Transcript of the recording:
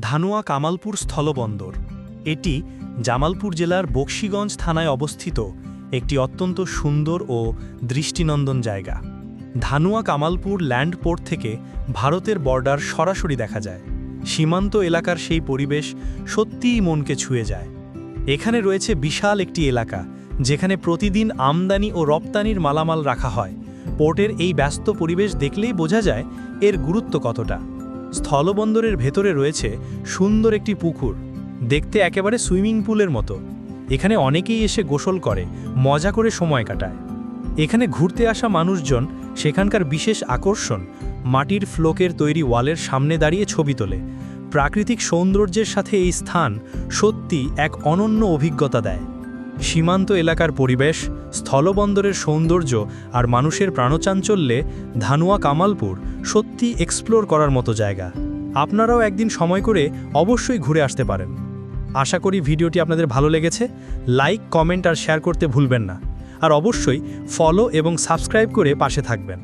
ধানুয়া কামালপুর স্থলবন্দর। এটি জামালপুর জেলার বক্সিগঞ্জ থানায় অবস্থিত একটি অত্যন্ত সুন্দর ও দৃষ্টিনন্দন জায়গা। ধানুয়া কামালপুর ল্যান্ড পোর্ট থেকে ভারতের বর্ডার সরাসরি দেখা যায়। সীমান্ত এলাকার সেই পরিবেশ সত্যিই মনকে ছুঁয়ে যায়। এখানে রয়েছে বিশাল একটি এলাকা, যেখানে প্রতিদিন আমদানি ও রপ্তানির মালামাল রাখা হয়। পোর্টের এই ব্যস্ত পরিবেশ দেখলেই বোঝা যায় এর গুরুত্ব কতটা। স্থলবন্দরের ভেতরে রয়েছে সুন্দর একটি পুকুর, দেখতে একেবারে সুইমিং পুলের মতো। এখানে অনেকেই এসে গোসল করে, মজা করে সময় কাটায়। এখানে ঘুরতে আসা মানুষজন সেখানকার বিশেষ আকর্ষণ, মাটির ফ্লোকের তৈরি ওয়ালের সামনে দাঁড়িয়ে ছবি তোলে। প্রাকৃতিক সৌন্দর্যের সাথে এই স্থান সত্যি এক অনন্য অভিজ্ঞতা দেয়। সীমান্ত এলাকার পরিবেশ, স্থলবন্দরের সৌন্দর্য আর মানুষের প্রাণচাঞ্চল্যে ধানুয়া কামালপুর সত্যি এক্সপ্লোর করার মতো জায়গা। আপনারাও একদিন সময় করে অবশ্যই ঘুরে আসতে পারেন। আশা করি ভিডিওটি আপনাদের ভালো লেগেছে। লাইক কমেন্ট আর শেয়ার করতে ভুলবেন না। আর অবশ্যই ফলো এবং সাবস্ক্রাইব করে পাশে থাকবেন।